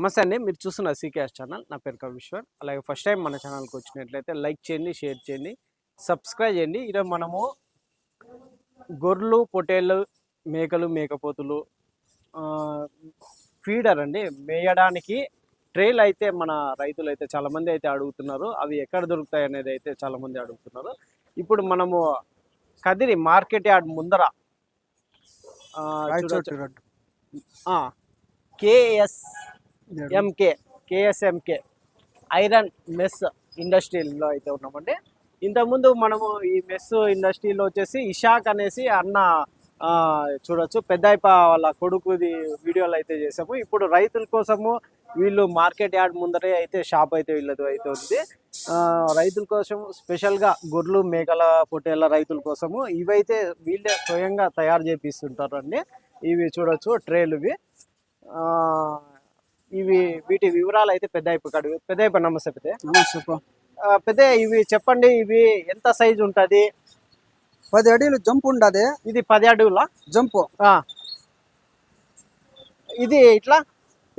నమస్తే అండి. మీరు చూస్తున్న సీకేఎస్ ఛానల్. నా పేరు కవిశ్వర్. అలాగే ఫస్ట్ టైం మన ఛానల్కి వచ్చినట్లయితే లైక్ చేయండి షేర్ చేయండి సబ్స్క్రైబ్ చేయండి. ఈరోజు మనము గొర్రెలు పొటేళ్ళు మేకలు మేకపోతులు ఫీడర్ అండి. మేయడానికి ట్రైల్ అయితే మన రైతులు అయితే చాలా మంది అయితే అడుగుతున్నారు. అవి ఎక్కడ దొరుకుతాయి అనేది అయితే చాలా మంది అడుగుతున్నారు. ఇప్పుడు మనము కదిరి మార్కెట్ యార్డ్ ముందర KS MK KSMK iron mesh ఇండస్ట్రీలో అయితే ఉన్నామండి. ఇంతకుముందు మనము ఈ మెస్ ఇండస్ట్రీలో వచ్చేసి ఇషాక్ అనేసి అన్న ఆ, చూడొచ్చు. పెద్దాయిప వాళ్ళ కొడుకుది వీడియోలు అయితే చేసాము ఇప్పుడు రైతుల కోసము వీళ్ళు మార్కెట్ యార్డ్ ముందరే అయితే షాప్ అయితే వీళ్ళది అయితే ఉంది. ఆ, రైతుల కోసం స్పెషల్గా గొర్రెలు మేకల పొట్టేళ్ళ రైతుల కోసము ఇవైతే వీళ్ళే స్వయంగా తయారు చేపిస్తుంటారు అండి ఇవి చూడొచ్చు ట్రేలు ఇవి ఆ, ఇవి వీటి వివరాలు అయితే పెద్ద అయిపోయాడు పెద్ద అయిపోయి నమస్తే పెద్ద. నమస్తే. పెద్ద ఇవి చెప్పండి ఇవి ఎంత సైజు ఉంటది? పది అడిలు జంప్ ఉండదు? ఇది పది అడుగుల? జంపు. ఇది ఇట్లా?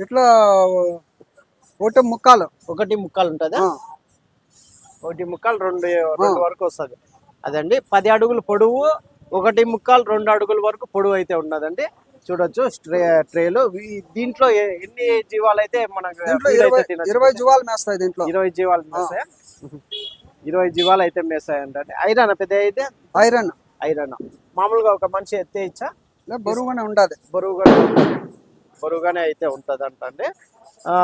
ఇట్లా ఒకటి ముక్కాలు. ఒకటి ముక్కలు ఉంటది? ఒకటి ముక్కలు రెండు రెండు వరకు వస్తుంది. అదండి పది అడుగులు పొడవు ఒకటి ముక్కలు రెండు అడుగుల వరకు పొడవు అయితే ఉన్నదండి. చూడొచ్చు. ట్రే ట్రేలు. దీంట్లో ఎన్ని జీవాలు అయితే మనకు ఇరవై జువాలు మేస్తాయి దీంట్లో. ఇరవై జీవాలు మేసాయా ఇరవై జీవాలు అయితే మేసాయి అంటే ఐరన్ పెద్ద అయితే? ఐరన్. ఐరన్. మామూలుగా ఒక మనిషి ఎత్తే ఇచ్చా? బరువుగానే ఉండదు. బరువుగా బరువుగానే అయితే ఉంటుంది అంటండి ఆ,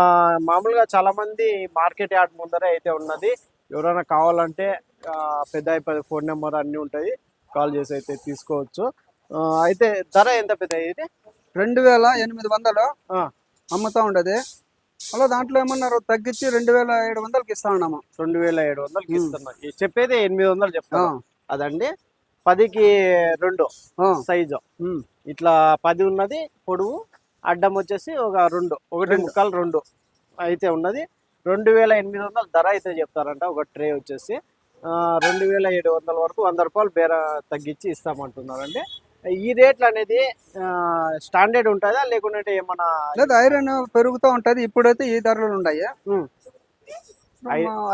మామూలుగా చాలా మంది మార్కెట్ యార్డ్ ముందరే అయితే ఉన్నది. ఎవరైనా కావాలంటే పెద్ద అయిపోయి ఫోన్ నెంబర్ అన్నీ ఉంటాయి. కాల్ చేసి అయితే తీసుకోవచ్చు. అయితే ధర ఎంత పెద్ద ఇది? రెండు వేల ఎనిమిది వందలు అమ్ముతా ఉండదు. అలా దాంట్లో ఏమన్నారు తగ్గించి రెండు వేల ఏడు వందలకి ఇస్తా ఉన్నాము రెండు వేల ఏడు వందలకి ఇస్తున్నా. చెప్పేది ఎనిమిది వందలు ఆ, చెప్తాను అదండి. పదికి రెండు సైజు. ఇట్లా పది ఉన్నది పొడవు అడ్డం వచ్చేసి ఒక రెండు ఒకటి రెండు. ముక్కలు రెండు అయితే ఉన్నది. రెండు వేల ఎనిమిది వందల ధర అయితే చెప్తారంట. ఒక ట్రే వచ్చేసి రెండు వేల ఏడు వందల వరకు వంద రూపాయలు బేర తగ్గించి ఇస్తామంటున్నారండి. ఈ రేట్లు అనేది స్టాండర్డ్ ఉంటుందా? లేకుంటే ఏమన్నా లేదు ఐరన్ పెరుగుతూ ఉంటది. ఇప్పుడైతే ఈ ధరలు ఉన్నాయి.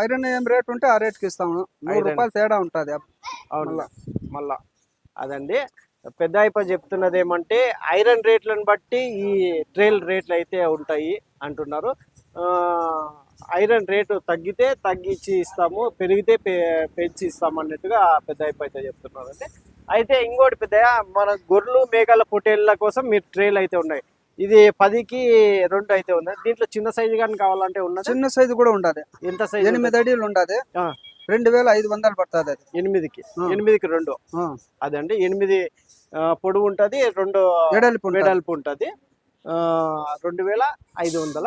ఐరన్ ఏం రేట్ ఉంటే ఆ రేట్కి ఇస్తాము. నూరు. రూపాయలు తేడా ఉంటది. అవును. మళ్ళా. అదండి. పెద్ద అయిప చెప్తున్నది ఏమంటే ఐరన్ రేట్లను బట్టి ఈ ట్రైల్ రేట్లు అయితే ఉంటాయి అంటున్నారు. ఐరన్ రేటు తగ్గితే తగ్గించి ఇస్తాము. పెరిగితే పెంచి ఇస్తాము అన్నట్టుగా పెద్ద అయిప అయితే చెప్తున్నారు. అండి అయితే ఇంకోటి పెద్ద మన గొర్రెలు మేకల పొట్టేళ్ళ కోసం మీరు ట్రైల్ అయితే ఉన్నాయి. ఇది పదికి రెండు అయితే ఉన్నాయి దీంట్లో చిన్న సైజు కానీ కావాలంటే ఉన్నది? చిన్న సైజు కూడా ఉండదు ఎంత సైజు ఎనిమిది అడిలు ఉండదు. రెండు వేల ఐదు వందలు పడుతుంది అది. ఎనిమిదికి. ఎనిమిదికి రెండు. అదండి. ఎనిమిది ఆ, పొడవు ఉంటది రెండు ఎడల్పు ఉంటది. వెడల్పు ఉంటది. ఆ, రెండు వేల ఐదు వందల.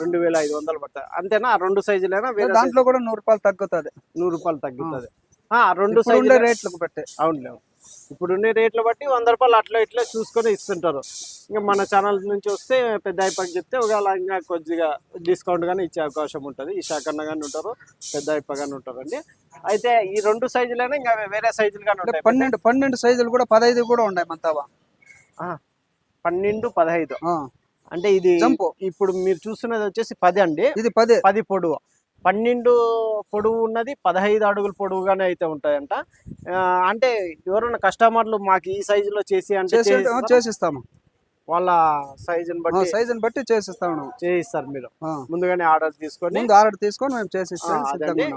రెండు వేల ఐదు వందలు పడతాయి అంతేనా? రెండు సైజులైనా దాంట్లో కూడా నూరు రూపాయలు తగ్గుతుంది. సైజు నూరు రూపాయలు తగ్గుతుంది. ఆ. రెండు సైజులు రేట్లకు బట్టి. అవునులే. ఇప్పుడున్న రేట్లు బట్టి వంద రూపాయలు అట్లా ఇట్లా చూసుకొని ఇస్తుంటారు. ఇంకా మన ఛానల్ నుంచి వస్తే పెద్ద అయిపోయి చెప్తే ఒకవేళ ఇంకా కొద్దిగా డిస్కౌంట్ కానీ ఇచ్చే అవకాశం ఉంటుంది. ఈ శాఖన్న కానీ ఉంటారు పెద్ద అయిప కానీ ఉంటారండి. అయితే ఈ రెండు సైజులైనా ఇంకా వేరే సైజులు కానీ ఉంటాయి. పన్నెండు పన్నెండు సైజులు కూడా పదహైదు కూడా ఉన్నాయి మంతావా ఆ, పన్నెండు పదహైదు. అంటే ఇది ఇప్పుడు మీరు చూస్తున్నది వచ్చేసి పది అండి. ఇది పదే. పది పొడవు. పన్నెండు పొడవు ఉన్నది పదహైదు అడుగుల పొడవుగానే అయితే ఉంటాయంట. అంటే ఎవరైనా కస్టమర్లు మాకు ఈ సైజులో చేసి అంటే? చేసిస్తాము. వాళ్ళ సైజుని బట్టి సైజుని బట్టి చేసిస్తాము చేయిస్తారు మీరు. ముందుగానే ఆర్డర్ తీసుకొని ముందు ఆర్డర్ తీసుకొని మేము చేసిస్తాం.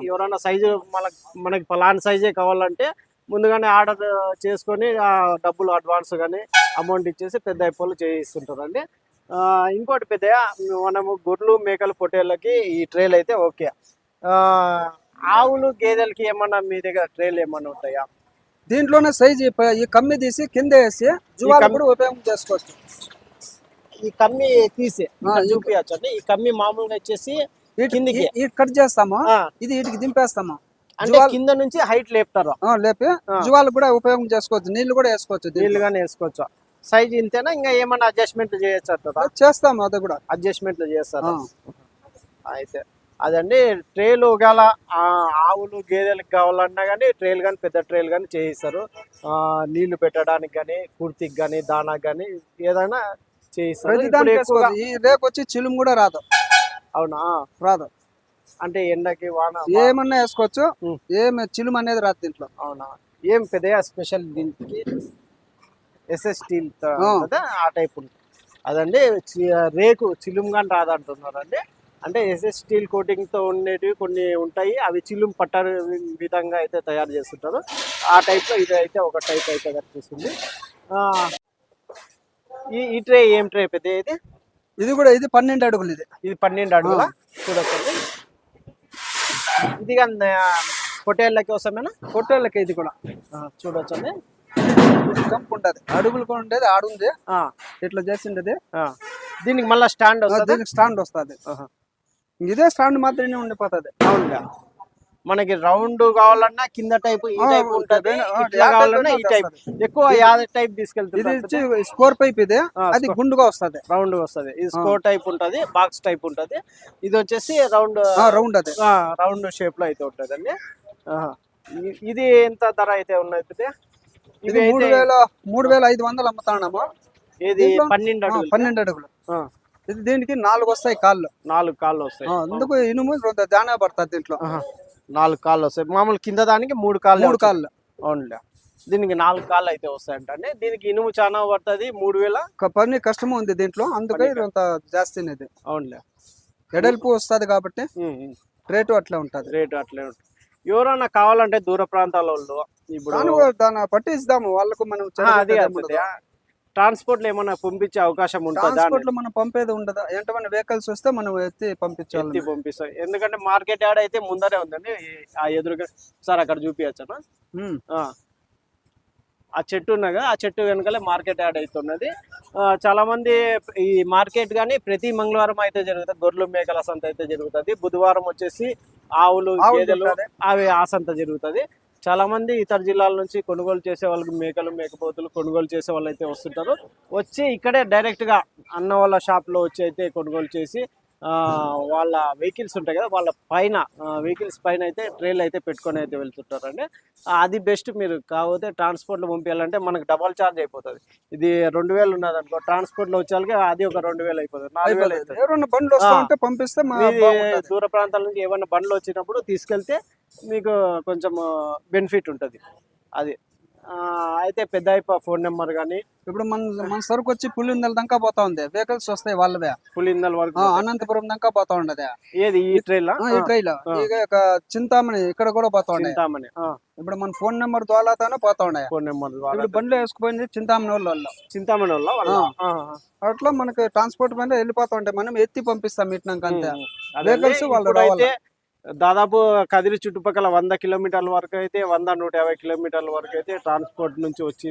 ఎవరైనా సైజు మనకి మనకి పలానా సైజే కావాలంటే ముందుగానే ఆర్డర్ చేసుకొని డబ్బులు అడ్వాన్స్ కానీ అమౌంట్ ఇచ్చేసి పెద్ద అయిపోలు చేయిస్తుంటారండి. ఇంకోటి పెద్ద మనము గొర్రెలు మేకలు పొట్టేళ్ళకి ఈ ట్రైల్ అయితే ఓకే ఆవులు గేదెలకి ఏమన్నా మీ దగ్గర ట్రైల్ ఏమన్నా ఉంటాయా? దీంట్లోనే సైజు ఈ కమ్మి తీసి కింద వేసి జువాలు కూడా ఉపయోగం చేసుకోవచ్చు. ఈ కమ్మి తీసి చూపించచ్చు అండి ఈ కమ్మి మామూలుగా వచ్చేసి కిందికి. కట్ చేస్తాము ఇది వీటికి దింపేస్తాము. అంటే కింద నుంచి హైట్ లేపుతారు. లేపి. జువాలు కూడా ఉపయోగం చేసుకోవచ్చు నీళ్ళు కూడా వేసుకోవచ్చు దీంట్లో. నీళ్ళుగానే వేసుకోవచ్చు? సైజ్ ఇంతేనా? ఇంకా ఏమన్నా అడ్జస్ట్మెంట్ చేయొచ్చు చేస్తాము అది కూడా. అడ్జస్ట్మెంట్లు చేస్తారు? అయితే అదండి ట్రేలు గల ఆవులు గేదెలకు కావాలన్నా కానీ ట్రేలు కానీ పెద్ద ట్రేలు కానీ చేయిస్తారు. ఆ, నీళ్ళు పెట్టడానికి కానీ కుర్తికి కానీ దానాకి కానీ ఏదైనా చేయిస్తారు. వచ్చి చిలుము కూడా రాదు. అవునా? రాదు. అంటే ఎండకి వాన ఏమన్నా వేసుకోవచ్చు. ఏమి చిలుము అనేది రాదు దీంట్లో. అవునా? ఏం పెద్దగా స్పెషల్ దీనికి? ఎస్ఎస్ స్టీల్ ఆ. టైప్ ఉంటుంది. అదండి రేకు చిలుముగా రాదంటున్నారండి. అంటే ఎస్ఎస్ స్టీల్ కోటింగ్తో ఉండేటివి కొన్ని ఉంటాయి అవి చిలుము పట్ట విధంగా అయితే తయారు చేస్తుంటారు. ఆ టైప్లో ఇది అయితే ఒక టైప్ అయితే కనిపిస్తుంది. ఆ, ఈ ఈ ట్రే ఏం ట్రే పెద్ద ఇది? ఇది కూడా ఇది పన్నెండు అడుగులు ఇది. ఇది పన్నెండు అడుగుల? చూడొచ్చండి. ఇది కానీ పొట్టేళ్ళ కోసమేనా? పొట్టేళ్ళకి ఇది కూడా. చూడొచ్చండి. జంప్ ఉంటది అడుగులు ఉండేది ఆడుంది. ఇట్లా చేసిండేది. ఆ. దీనికి మళ్ళీ స్టాండ్ దీనికి స్టాండ్ వస్తుంది. ఇదే స్టాండ్ మాత్రమే ఉండిపోతుంది. అవునుగా. మనకి రౌండ్ కావాలన్నా కింద టైప్ ఈ టైప్ ఉంటది కావాలన్నా ఈ టైప్. ఎక్కువ యాద టైప్ తీసుకెళ్తుంది స్కోర్ పైప్ ఇది. అది. గుండుగా వస్తది. రౌండ్ వస్తది. ఇది స్కోర్ టైప్ ఉంటది బాక్స్ టైప్ ఉంటది. ఇది వచ్చేసి రౌండ్ రౌండ్ అది. రౌండ్ షేప్లో అయితే ఉంటదండి. ఇది ఎంత ధర అయితే ఉన్నది? ఇది మూడు వేల మూడు వేల ఐదు వందలు అమ్ముతాడమ్మా ఇది? పన్నెండు అడుగులు. పన్నెండు అడుగులు. ఇది దీనికి నాలుగు వస్తాయి కాళ్ళు. నాలుగు కాళ్ళు వస్తాయి. అందుకు ఇనుము? కొంత జానా పడుతుంది దీంట్లో. నాలుగు కాళ్ళు వస్తాయి. మామూలు కింద దానికి మూడు కాళ్ళు మూడు కాళ్ళు. అవునులే. దీనికి నాలుగు కాళ్ళు అయితే వస్తాయంట అండి దీనికి ఇనుము చాలా పడుతుంది. మూడు వేల పని కష్టం ఉంది దీంట్లో. అందుకే కొంత జాస్తినే ఇది అవునులే. ఎడల్పు వస్తది కాబట్టి. రేటు అట్లా ఉంటది. రేటు అట్లే ఉంటుంది. ఎవరన్నా కావాలంటే దూర ప్రాంతాల వాళ్ళు ఇప్పుడు దాన్ని పట్టి ఇద్దాము వాళ్ళకు మనం అది ట్రాన్స్పోర్ట్లో ఏమన్నా పంపించే అవకాశం ఉంటుందా ట్రాన్స్పోర్ట్లో మనం పంపేది ఉండదు. ఏంటంటే వెహికల్స్ వస్తే మనం ఎత్తి పంపించాలి ఎత్తి పంపిస్తాం. ఎందుకంటే మార్కెట్ యార్డ్ అయితే ముందరే ఉందండి. ఆ ఎదురుగా సార్ అక్కడ చూపించనా ఉమ్. ఆ చెట్టు ఉన్నది కదా, ఆ చెట్టు వెనకాలే మార్కెట్ యార్డ్ అవుతున్నది. ఆ, చాలా మంది ఈ మార్కెట్ కానీ ప్రతి మంగళవారం అయితే జరుగుతుంది. గొర్రెలు మేకల సంత అయితే జరుగుతుంది. బుధవారం వచ్చేసి ఆవులు గేదెలు. అవి ఆ సంత జరుగుతుంది. చాలా మంది ఇతర జిల్లాల నుంచి కొనుగోలు చేసే వాళ్ళకి మేకలు మేకపోతులు కొనుగోలు చేసే వాళ్ళు అయితే వస్తుంటారు. వచ్చి ఇక్కడే డైరెక్ట్గా అన్న వాళ్ళ షాప్లో వచ్చి అయితే కొనుగోలు చేసి వాళ్ళ వెహికల్స్ ఉంటాయి కదా వాళ్ళ పైన వెహికల్స్ పైన అయితే ట్రైల్ అయితే పెట్టుకొని అయితే వెళ్తుంటారండి. అది బెస్ట్ మీరు కాకపోతే ట్రాన్స్పోర్ట్లో పంపించాలంటే మనకు డబల్ ఛార్జ్ అయిపోతుంది. ఇది రెండు వేలు ఉన్నది అనుకో ట్రాన్స్పోర్ట్లో వచ్చే అది ఒక రెండు వేలు అయిపోతుంది నాలుగు వేలు అవుతుంది ఎవరైనా బండ్లు వస్తా ఆ. ఉంటే పంపిస్తే. దూర ప్రాంతాల నుంచి ఏమైనా బండ్లు వచ్చినప్పుడు తీసుకెళ్తే మీకు కొంచెం బెనిఫిట్ ఉంటుంది. అది. అయితే పెద్ద ఫోన్ నెంబర్ కానీ ఇప్పుడు మన మన సరుకు వచ్చి పులిందల దాకా పోతా ఉంది. వెహికల్స్ వస్తాయి వాళ్ళవే పులిందల వరకు అనంతపురం దాకా పోతా ఉండదు. ఏది? ఈ ట్రైల్ ఈ ఇక చింతామణి ఇక్కడ కూడా పోతా ఉండే. చింతామణి ఇప్పుడు మన ఫోన్ నెంబర్ ద్వారానే పోతా ఉండే. ఫోన్ నెంబర్ ఇప్పుడు బండ్లు వేసుకుపోయింది చింతామణి వాళ్ళు. చింతామణి వాళ్ళ. అట్లా మనకి ట్రాన్స్పోర్ట్ మీద వెళ్ళిపోతా ఉంటాయి మనం ఎత్తి పంపిస్తాం ఇట్నాక అంతే. Vehicles వాళ్ళు దాదాపు కదిరి చుట్టుపక్కల వంద కిలోమీటర్ల వరకు అయితే వంద నూట యాభై కిలోమీటర్ల వరకు అయితే ట్రాన్స్పోర్ట్ నుంచి వచ్చి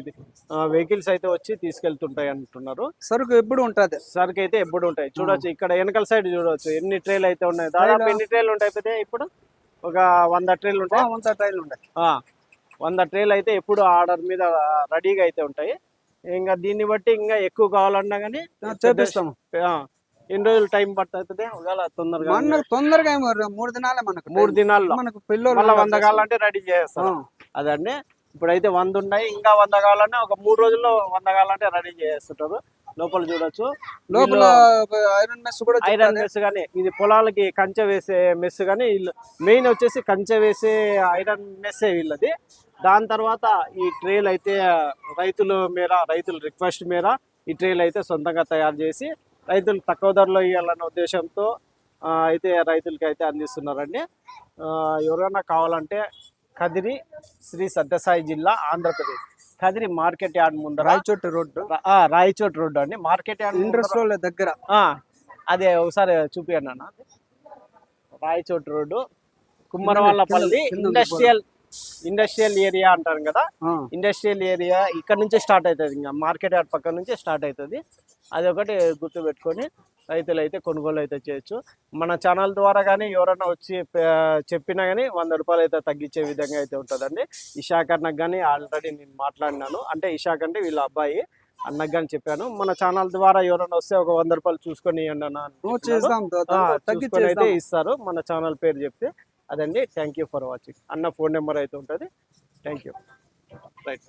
వెహికల్స్ అయితే వచ్చి తీసుకెళ్తుంటాయి అంటున్నారు. సరుకు ఎప్పుడు ఉంటది సరికి అయితే ఎప్పుడు ఉంటాయి. చూడొచ్చు ఇక్కడ వెనకాల సైడ్ చూడొచ్చు. ఎన్ని ట్రైలు అయితే ఉన్నాయి? దాదాపు ఎన్ని ట్రైలు ఉంటాయి ఇప్పుడు ఒక వంద ట్రైలు ఉంటాయి. అంత ట్రైల్ ఉంటాయి వంద ట్రైలు అయితే ఎప్పుడు ఆర్డర్ మీద రెడీగా అయితే ఉంటాయి. ఇంకా దీన్ని బట్టి ఇంకా ఎక్కువ కావాలన్నా కానీ చేపిస్తాము. ఎన్ని రోజులు టైం పడుతుంది ఒకవేళ తొందరగా తొందరగా మూడు దినాలే మనకు. మూడు దినాల్లో. మనకు పిల్లలు మళ్ళీ వంద కావాలంటే రెడీ చేస్తారు అదండి. ఇప్పుడైతే వంద ఉన్నాయి ఇంకా వంద కావాలంటే ఒక మూడు రోజుల్లో వంద కావాలంటే రెడీ చేస్తుంటారు లోపల చూడొచ్చు. లోపల ఐరన్ మెస్ కూడా ఐరన్ మెస్ కానీ ఇది పొలాలకి కంచె వేసే మెస్ కానీ మెయిన్ వచ్చేసి కంచె వేసే ఐరన్ మెస్సే వీళ్ళది. దాని తర్వాత ఈ ట్రేలు అయితే రైతుల మేర రైతుల రిక్వెస్ట్ మేర ఈ ట్రేలు అయితే సొంతంగా తయారు చేసి రైతులు తక్కువ ధరలో ఇవ్వాలన్న ఉద్దేశంతో అయితే రైతులకి అయితే అందిస్తున్నారండి ఎవరైనా కావాలంటే కదిరి శ్రీ సత్యసాయి జిల్లా ఆంధ్రప్రదేశ్. కదిరి మార్కెట్ యార్డ్ ముందర. రాయచోటి రోడ్డు. రాయచోటి రోడ్డు అండి. మార్కెట్ యార్డ్ ఇండస్ట్రియల్ దగ్గర. ఆ, అదే ఒకసారి చూపియండి అన్న. Rayachoti road. Kummaravallapalli industrial industrial area అంటారు కదా. ఇండస్ట్రియల్ ఏరియా ఇక్కడ నుంచే స్టార్ట్ అవుతుంది ఇంకా. మార్కెట్ యార్డ్ పక్క నుంచే స్టార్ట్ అవుతుంది. అది ఒకటి గుర్తు పెట్టుకొని రైతులు అయితే కొనుగోలు అయితే చేయొచ్చు. మన ఛానల్ ద్వారా కానీ ఎవరైనా వచ్చి చెప్పినా కానీ వంద రూపాయలు అయితే తగ్గించే విధంగా అయితే ఉంటుందండి. ఇషాక్ అన్నకు కానీ ఆల్రెడీ నేను మాట్లాడినాను. అంటే ఇషాక్ అంటే వీళ్ళ అబ్బాయి అన్నకు కానీ చెప్పాను. మన ఛానల్ ద్వారా ఎవరైనా వస్తే ఒక వంద రూపాయలు చూసుకొని ఇవ్వండి అయితే. ఇస్తారు. మన ఛానల్ పేరు చెప్తే అదండి. Thank you for watching. అన్న ఫోన్ నెంబర్ అయితే ఉంటుంది. Thank you right.